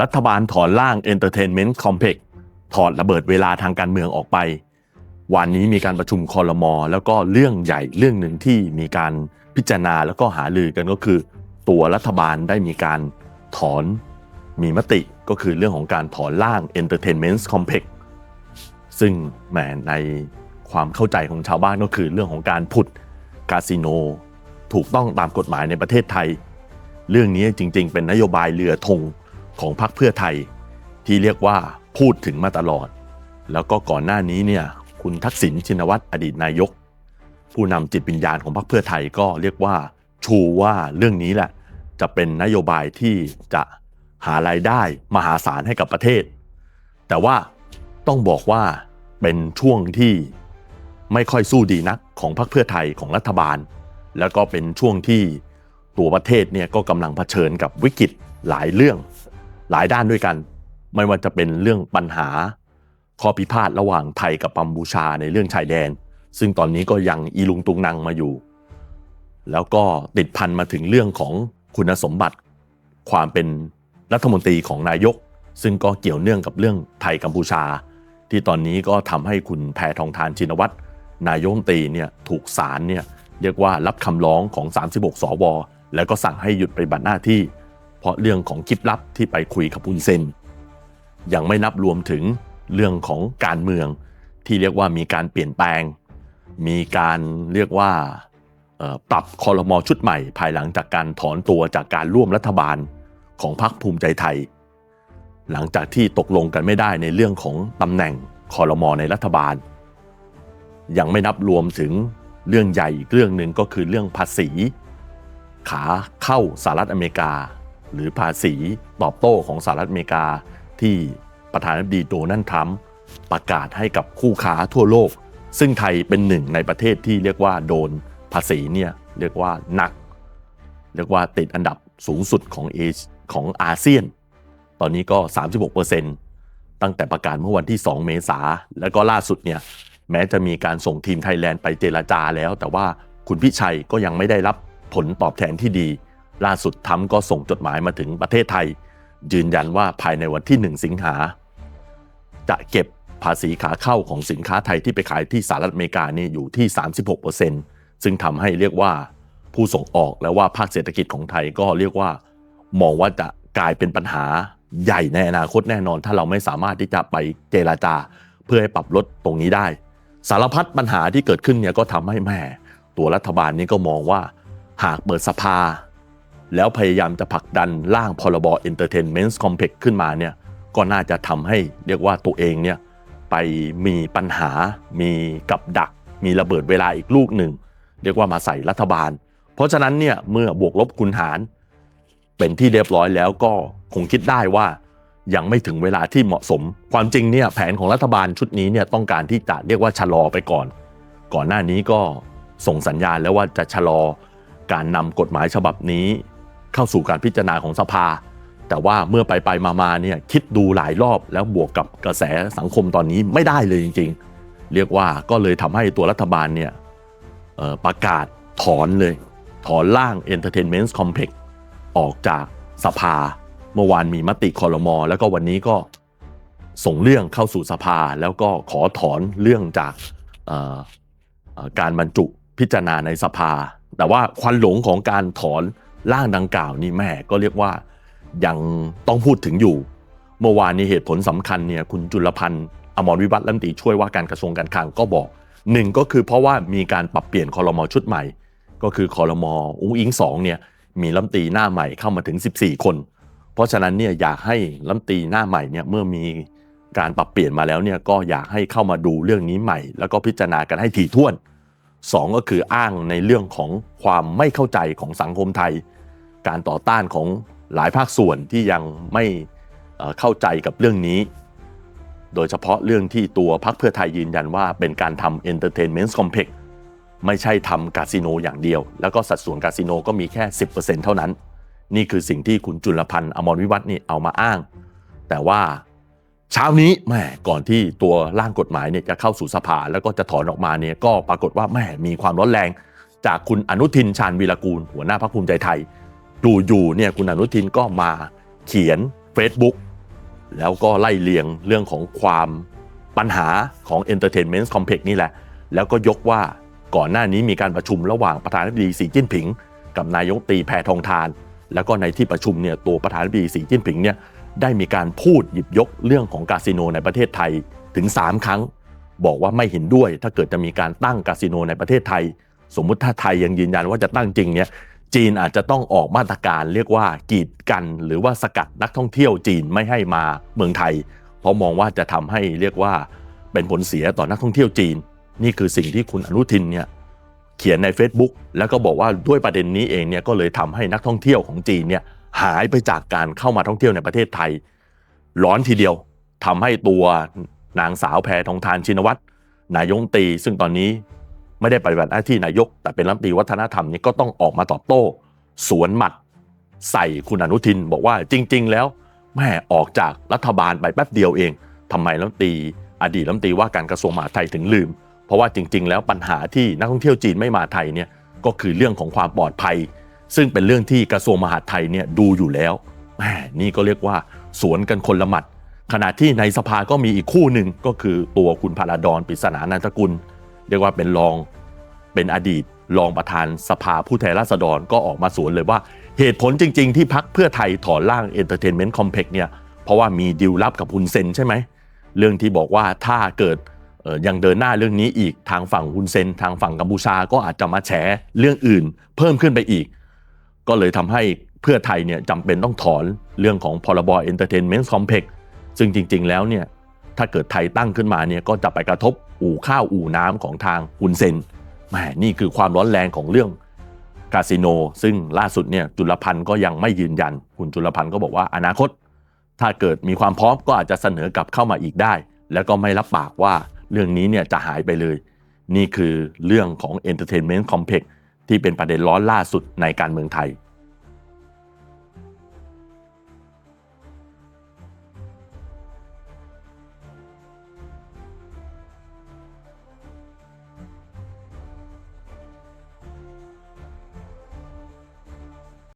รัฐบาลถอนร่าง Entertainment Complex ถอดระเบิดเวลาทางการเมืองออกไป วันนี้มีการประชุมคอรมอแล้วก็เรื่องใหญ่เรื่องหนึ่งที่มีการพิจารณาแล้วก็หาลือกันก็คือ ตัวรัฐบาลได้มีการถอนมีมติก็คือเรื่องของการถอนร่าง Entertainment Complex ซึ่งแหมในความเข้าใจของชาวบ้านก็คือเรื่องของการผุดคาสิโน ถูกต้องตามกฎหมายในประเทศไทย เรื่องนี้จริง ๆ เป็นนโยบายเรือธง ของพรรคเพื่อไทย ที่เรียกว่าพูดถึงมาตลอด แล้วก็ก่อนหน้านี้เนี่ยคุณทักษิณชินวัตรอดีตนายก ผู้นำจิตวิญญาณของพรรคเพื่อไทยก็เรียกว่าชูว่าเรื่องนี้แหละ จะเป็นนโยบายที่จะหารายได้มหาศาลให้กับประเทศ แต่ว่าต้องบอกว่าเป็นช่วงที่ไม่ค่อยสู้ดีนักของพรรคเพื่อไทยของรัฐบาล แล้วก็เป็นช่วงที่ตัวประเทศเนี่ยก็กำลังเผชิญกับวิกฤตหลายเรื่อง หลายด้านด้วยกัน ไม่ว่าจะเป็นเรื่องปัญหาข้อพิพาทระหว่างไทยกับกัมพูชาในเรื่องชายแดน ซึ่งตอนนี้ก็ยังอีลุงตุงนังมาอยู่ แล้วก็ติดพันมาถึงเรื่องของคุณสมบัติ ความเป็นรัฐมนตรีของนายก ซึ่งก็เกี่ยวเนื่องกับเรื่องไทยกัมพูชา ที่ตอนนี้ก็ทำให้คุณแพทองทานชินวัตรนายกรัฐมตีเนี่ยถูกศาลเนี่ยเรียกว่ารับคำร้องของ 36 สว แล้วก็สั่งให้หยุดปฏิบัติหน้าที่ เพราะเรื่องของคลิปลับที่ไปคุยกับคุณเซนยังไม่นับรวมถึงเรื่องของการเมืองที่เรียกว่ามีการเปลี่ยนแปลง มีการเรียกว่าปรับคอรมอชุดใหม่ ภายหลังจากการถอนตัวจากการร่วมรัฐบาลของพรรคภูมิใจไทย หลังจากที่ตกลงกันไม่ได้ในเรื่องของตำแหน่งคอรมอในรัฐบาล ยังไม่นับรวมถึงเรื่องใหญ่อีกเรื่องหนึ่งก็คือเรื่องภาษี ขาเข้าสหรัฐอเมริกา หรือภาษีตอบโต้ของสหรัฐอเมริกา ที่ประธานาธิบดีโดนัลด์ทรัมป์ประกาศให้กับคู่ค้าทั่วโลก ซึ่งไทยเป็นหนึ่งในประเทศที่เรียกว่าโดนภาษีเนี่ยเรียกว่าหนัก เรียกว่าติดอันดับสูงสุดของเอชของอาเซียน ตอนนี้ก็ 36%ตั้งแต่ประกาศเมื่อวันที่ 2 เมษาแล้วก็ล่าสุดเนี่ยแม้จะมีการส่งทีมไทยแลนด์ไปเจรจาแล้ว แต่ว่าคุณพิชัยก็ยังไม่ได้รับผลตอบแทนที่ดี ล่าสุดทรัมก็ส่งจดหมายมาถึงประเทศไทย ยืนยันว่าภายในวันที่ 1 สิงหา จะเก็บภาษีขาเข้าของสินค้าไทยที่ไปขายที่สหรัฐอเมริกานี่อยู่ที่ 36%ซึ่งทำให้เรียกว่าผู้ส่งออกและว่าภาคเศรษฐกิจของไทยก็เรียกว่า มองว่าจะกลายเป็นปัญหาใหญ่ในอนาคตแน่นอน ถ้าเราไม่สามารถที่จะไปเจราจา เพื่อให้ปรับลดตรงนี้ได้ สารพัดปัญหาที่เกิดขึ้นเนี่ยก็ทำให้แม่ ตัวรัฐบาลนี้ก็มองว่า หากเปิดสภา แล้วพยายามจะผลักดันร่างพรบ Entertainment Complex ขึ้นมาเนี่ยก็น่าจะทำให้เรียกว่าตัวเองเนี่ยไปมีปัญหา มีกับดัก มีระเบิดเวลาอีกลูกหนึ่ง เรียกว่ามาใส่รัฐบาล เพราะฉะนั้นเนี่ยเมื่อบวกลบคูณหาร เป็นที่เรียบร้อยแล้วก็คงคิดได้ว่ายังไม่ถึงเวลาที่เหมาะสม ความจริงเนี่ยแผนของรัฐบาลชุดนี้เนี่ยต้องการที่จะเรียกว่าชะลอไปก่อน ก่อนหน้านี้ก็ส่งสัญญาณแล้วว่าจะชะลอการนำกฎหมายฉบับนี้ เข้าสู่การพิจารณาของสภา แต่ว่าเมื่อไปไปมามาเนี่ยคิดดูหลายรอบแล้วบวกกับกระแสสังคมตอนนี้ไม่ได้เลยจริง ๆ เรียกว่าก็เลยทำให้ตัวรัฐบาลเนี่ยประกาศถอนเลย ถอนร่าง Entertainment Complex ออกจากสภา เมื่อวานมีมติคอรมอแล้วก็วันนี้ก็ส่งเรื่องเข้าสู่สภา แล้วก็ขอถอนเรื่องจากการบรรจุพิจารณาในสภา แต่ว่าควันหลงของการถอน ร่างดังกล่าวนี่แม่ก็เรียกว่ายังต้องพูดถึงอยู่ เมื่อวานนี้เหตุผลสำคัญเนี่ยคุณจุลพันธ์อมรวิวัฒน์รัฐมนตรีช่วยว่าการกระทรวงการคลังก็บอกหนึ่งก็คือเพราะว่ามีการปรับเปลี่ยนคอรมอชุดใหม่ ก็คือคอรมออุ้งอิงสองเนี่ยมีรัมตีหน้าใหม่เข้ามาถึง 14 คน เพราะฉะนั้นเนี่ยอยากให้รัมตีหน้าใหม่เนี่ยเมื่อมีการปรับเปลี่ยนมาแล้วเนี่ยก็อยากให้เข้ามาดูเรื่องนี้ใหม่ แล้วก็พิจารณากันให้ถี่ถ้วน สองก็คืออ้างในเรื่องของความไม่เข้าใจของสังคมไทย การต่อต้านของหลายภาคส่วนที่ยังไม่เข้าใจกับเรื่องนี้ โดยเฉพาะเรื่องที่ตัวพรรคเพื่อไทยยืนยันว่าเป็นการทำ Entertainment Complex ไม่ใช่ทำคาสิโนอย่างเดียว แล้วก็สัดส่วนคาสิโนก็มีแค่ 10%เท่านั้น นี่คือสิ่งที่คุณจุลพันธ์อมรวิวัฒน์นี่เอามาอ้าง แต่ว่า เช้านี้แม่ก่อนที่ตัวร่างกฎหมายเนี่ยจะเข้าสู่สภาแล้วก็จะถอนออกมาเนี่ยก็ปรากฏว่าแม่มีความร้อนแรง จากคุณอนุทินชาญวีรกูล หัวหน้าพรรคภูมิใจไทยดูอยู่เนี่ยคุณอนุทินก็มาเขียน Facebook แล้วก็ไล่เลียงเรื่องของความปัญหาของ Entertainment Complex นี่แหละ แล้วก็ยกว่าก่อนหน้านี้มีการประชุมระหว่างประธานาธิบดีสีจิ้นผิง กับนายกตีแพทองทาน แล้วก็ในที่ประชุมเนี่ยตัวประธานาธิบดีสีจิ้นผิงเนี่ย ได้มีการพูดหยิบยกเรื่องของคาสิโนในประเทศไทยถึง 3 ครั้ง บอกว่าไม่เห็นด้วย ถ้าเกิดจะมีการตั้งคาสิโนในประเทศไทย สมมุติถ้าไทยยังยืนยันว่าจะตั้งจริงเนี่ยจีนอาจจะต้องออกมาตรการเรียกว่ากีดกันหรือว่าสกัดนักท่องเที่ยวจีนไม่ให้มาเมืองไทย เพราะมองว่าจะทำให้เรียกว่าเป็นผลเสียต่อนักท่องเที่ยวจีน นี่คือสิ่งที่คุณอนุทินเนี่ยเขียนใน Facebook แล้วก็บอกว่าด้วยประเด็นนี้เองเนี่ยก็เลยทำให้นักท่องเที่ยวของจีนเนี่ย หายไปจากการเข้ามาท่องเที่ยวในประเทศไทย ร้อนทีเดียวทำให้ตัวนางสาวแพรทองทานชินวัตรนายกรัฐมนตรีซึ่งตอนนี้ไม่ได้ปฏิบัติหน้าที่นายก แต่เป็นรัฐมนตรีวัฒนธรรมนี่ก็ต้องออกมาตอบโต้ สวนหมัด ใส่คุณอนุทิน บอกว่าจริง ๆ แล้วแม่ออกจากรัฐบาลไปแป๊บเดียวเองทำไมรัฐมนตรีอดีตรัฐมนตรีว่าการกระทรวงมหาดไทยถึงลืม เพราะว่าจริง ๆ แล้วปัญหาที่นักท่องเที่ยวจีนไม่มาไทยเนี่ยก็คือเรื่องของความปลอดภัย ซึ่งเป็นเรื่องที่กระทรวงมหาดไทยเนี่ยดูอยู่แล้วแหมนี่ก็เรียกว่าสวนกันคนละหมัด ขณะที่ในสภาก็มีอีกคู่หนึ่งก็คือตัวคุณพาราดอนปริศนานันทกุล เรียกว่าเป็นรองเป็นอดีตรองประธานสภาผู้แทนราษฎรก็ออกมาสวนเลยว่า เหตุผลจริง ๆ ที่พักเพื่อไทยถอนร่าง Entertainment Complex เนี่ยเพราะว่ามีดีลลับกับคุณเซนใช่ไหมเรื่องที่บอกว่าถ้าเกิดยังเดินหน้าเรื่องนี้อีกทางฝั่งคุณเซน ทางฝั่งกัมพูชาก็อาจจะมาแฉเรื่องอื่น เพิ่มขึ้นไปอีก ก็เลยทำให้เพื่อไทยเนี่ยจำเป็นต้องถอนเรื่องของพรบ Entertainment Complex ซึ่งจริง ๆ แล้วเนี่ยถ้าเกิดไทยตั้งขึ้นมาเนี่ยก็จะไปกระทบอู่ข้าวอู่น้ำของทางฮุนเซนแหมนี่คือความร้อนแรงของเรื่องคาสิโน ซึ่งล่าสุดเนี่ยจุลพันธ์ก็ยังไม่ยืนยัน คุณจุลพันธ์ก็บอกว่าอนาคต ถ้าเกิดมีความพร้อมก็อาจจะเสนอกลับเข้ามาอีกได้ แล้วก็ไม่รับปากว่าเรื่องนี้เนี่ยจะหายไปเลย นี่คือเรื่องของ Entertainment Complex ที่เป็นประเด็นร้อนล่าสุดในการเมืองไทย